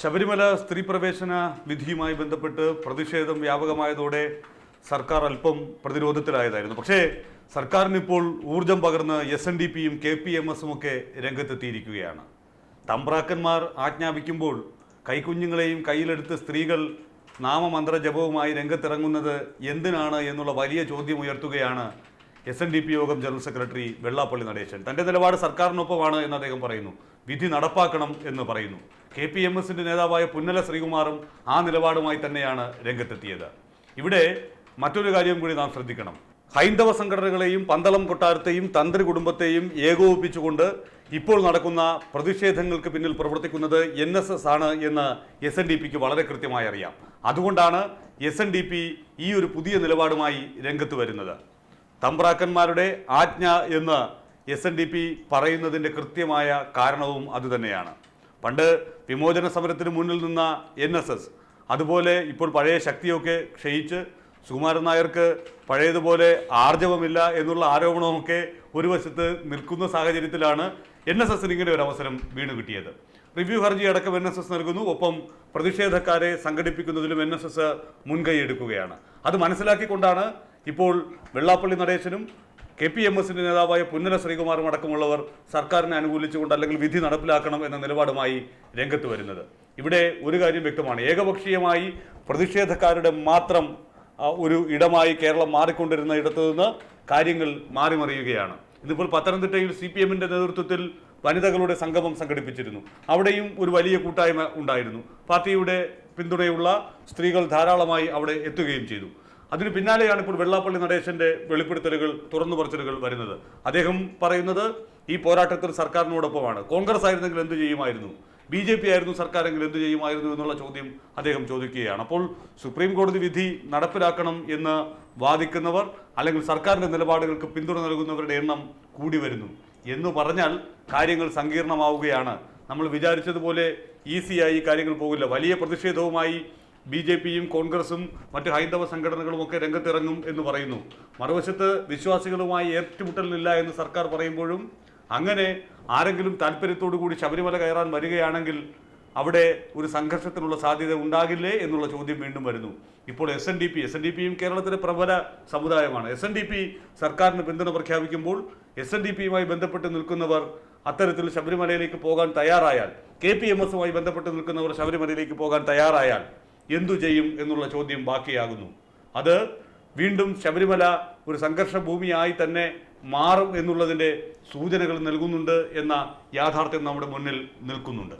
ശബരിമല സ്ത്രീ പ്രവേശന വിധിയുമായി ബന്ധപ്പെട്ട് പ്രതിഷേധം വ്യാപകമായതോടെ സർക്കാർ അല്പം പ്രതിരോധത്തിലായതായിരുന്നു. പക്ഷേ സർക്കാരിന് ഇപ്പോൾ ഊർജം പകർന്ന് എസ് എൻ ഡി പിയും കെ പി എം എസും ഒക്കെ രംഗത്തെത്തിയിരിക്കുകയാണ്. തമ്പ്രാക്കന്മാർ ആജ്ഞാപിക്കുമ്പോൾ കൈക്കുഞ്ഞുങ്ങളെയും കയ്യിലെടുത്ത് സ്ത്രീകൾ നാമമന്ത്ര ജപവുമായി രംഗത്തിറങ്ങുന്നത് എന്തിനാണ് എന്നുള്ള വലിയ ചോദ്യം ഉയർത്തുകയാണ് S N D P Yogam general secretary Vellappally Natesan. തന്റെ നിലപാട് സർക്കാരിനൊപ്പമാണ് എന്ന് അദ്ദേഹം പറയുന്നു. വിധി നടപ്പാക്കണം എന്ന് പറയുന്നു. കെ പി എം എസിന്റെ നേതാവായ പുന്നല ശ്രീകുമാറും ആ നിലപാടുമായി തന്നെയാണ് രംഗത്തെത്തിയത്. ഇവിടെ മറ്റൊരു കാര്യം കൂടി നാം ശ്രദ്ധിക്കണം. ഹൈന്ദവ സംഘടനകളെയും പന്തളം കൊട്ടാരത്തെയും തന്ത്രി കുടുംബത്തെയും ഏകോപിപ്പിച്ചുകൊണ്ട് ഇപ്പോൾ നടക്കുന്ന പ്രതിഷേധങ്ങൾക്ക് പിന്നിൽ പ്രവർത്തിക്കുന്നത് എൻ എസ് എസ് ആണ് എന്ന് എസ് എൻ ഡി പിക്ക് വളരെ കൃത്യമായി അറിയാം. അതുകൊണ്ടാണ് എസ് എൻ ഡി പി ഈ ഒരു പുതിയ നിലപാടുമായി രംഗത്ത് വരുന്നത്. തമ്പ്രാക്കന്മാരുടെ ആജ്ഞ എന്ന് എസ് എൻ ഡി പി പറയുന്നതിന്റെ കൃത്യമായ കാരണവും അതുതന്നെയാണ് പണ്ട് വിമോചന സമരത്തിന് മുന്നിൽ നിന്ന എൻ എസ് എസ് അതുപോലെ ഇപ്പോൾ പഴയ ശക്തിയൊക്കെ ക്ഷയിച്ച് സുകുമാരൻ നായർക്ക് പഴയതുപോലെ ആർജവമില്ല എന്നുള്ള ആരോപണമൊക്കെ ഒരു വശത്ത് നിൽക്കുന്ന സാഹചര്യത്തിലാണ് എൻ എസ് എസിന് ഇങ്ങനെ ഒരു അവസരം വീണ് കിട്ടിയത്. റിവ്യൂ ഹർജി അടക്കം എൻ എസ് എസ് നൽകുന്നു. ഒപ്പം പ്രതിഷേധക്കാരെ സംഘടിപ്പിക്കുന്നതിലും എൻ എസ് എസ് മുൻകൈ എടുക്കുകയാണ് അത് മനസ്സിലാക്കിക്കൊണ്ടാണ് ഇപ്പോൾ വെള്ളാപ്പള്ളി നടേശനും കെ പി എം എസിന്റെ നേതാവായ പുന്നല ശ്രീകുമാറും അടക്കമുള്ളവർ സർക്കാരിനെ അനുകൂലിച്ചുകൊണ്ട് അല്ലെങ്കിൽ വിധി നടപ്പിലാക്കണം എന്ന നിലപാടുമായി രംഗത്ത് വരുന്നത്. ഇവിടെ ഒരു കാര്യം വ്യക്തമാണ്. ഏകപക്ഷീയമായി പ്രതിഷേധക്കാരുടെ മാത്രം ഒരു ഇടമായി കേരളം മാറിക്കൊണ്ടിരുന്ന ഇടത്തു നിന്ന് കാര്യങ്ങൾ മാറിമറിയുകയാണ്. ഇതിപ്പോൾ പത്തനംതിട്ടയിൽ സി പി എമ്മിന്റെ നേതൃത്വത്തിൽ വനിതകളുടെ സംഗമം സംഘടിപ്പിച്ചിരുന്നു. അവിടെയും ഒരു വലിയ കൂട്ടായ്മ ഉണ്ടായിരുന്നു. പാർട്ടിയുടെ പിന്തുണയുള്ള സ്ത്രീകൾ ധാരാളമായി അവിടെ എത്തുകയും ചെയ്തു. അതിന് പിന്നാലെയാണ് ഇപ്പോൾ വെള്ളാപ്പള്ളി നടേശന്റെ വെളിപ്പെടുത്തലുകൾ തുറന്നു പറച്ചിലുകൾ വരുന്നത്. അദ്ദേഹം പറയുന്നത് ഈ പോരാട്ടത്തിൽ സർക്കാരിനോടൊപ്പമാണ്. കോൺഗ്രസ് ആയിരുന്നെങ്കിൽ എന്ത് ചെയ്യുമായിരുന്നു? ബി ജെ പി ആയിരുന്നു സർക്കാരെങ്കിൽ എന്ത് ചെയ്യുമായിരുന്നു എന്നുള്ള ചോദ്യം അദ്ദേഹം ചോദിക്കുകയാണ്. അപ്പോൾ സുപ്രീം കോടതി വിധി നടപ്പിലാക്കണം എന്ന് വാദിക്കുന്നവർ അല്ലെങ്കിൽ സർക്കാരിന്റെ നിലപാടുകൾക്ക് പിന്തുണ നൽകുന്നവരുടെ എണ്ണം കൂടി വരുന്നു. എന്ന് പറഞ്ഞാൽ കാര്യങ്ങൾ സങ്കീർണമാവുകയാണ്. നമ്മൾ വിചാരിച്ചതുപോലെ ഈസിയായി കാര്യങ്ങൾ പോകില്ല. വലിയ പ്രതിഷേധവുമായി ബി ജെ പിയും കോൺഗ്രസും മറ്റ് ഹൈന്ദവ സംഘടനകളും ഒക്കെ രംഗത്തിറങ്ങും എന്ന് പറയുന്നു. മറുവശത്ത് വിശ്വാസികളുമായി ഏറ്റുമുട്ടലില്ല എന്ന് സർക്കാർ പറയുമ്പോഴും അങ്ങനെ ആരെങ്കിലും താല്പര്യത്തോടു കൂടി ശബരിമല കയറാൻ വരികയാണെങ്കിൽ അവിടെ ഒരു സംഘർഷത്തിനുള്ള സാധ്യത ഉണ്ടാകില്ലേ എന്നുള്ള ചോദ്യം വീണ്ടും വരുന്നു. ഇപ്പോൾ S N D P S N D പിയും കേരളത്തിലെ പ്രബല സമുദായമാണ്. എസ് എൻ ഡി പി സർക്കാരിന് പിന്തുണ പ്രഖ്യാപിക്കുമ്പോൾ എസ് എൻ ഡി പിയുമായി ബന്ധപ്പെട്ട് നിൽക്കുന്നവർ അത്തരത്തിൽ ശബരിമലയിലേക്ക് പോകാൻ തയ്യാറായാൽ കെ പി എം എസുമായി ബന്ധപ്പെട്ട് നിൽക്കുന്നവർ ശബരിമലയിലേക്ക് പോകാൻ തയ്യാറായാൽ എന്തു ചെയ്യും എന്നുള്ള ചോദ്യം ബാക്കിയാകുന്നു. അത് വീണ്ടും ശബരിമല ഒരു സംഘർഷ ഭൂമിയായി തന്നെ മാറും എന്നുള്ളതിന്റെ സൂചനകൾ നൽകുന്നുണ്ട് എന്ന യാഥാർത്ഥ്യം നമ്മുടെ മുന്നിൽ നിൽക്കുന്നുണ്ട്.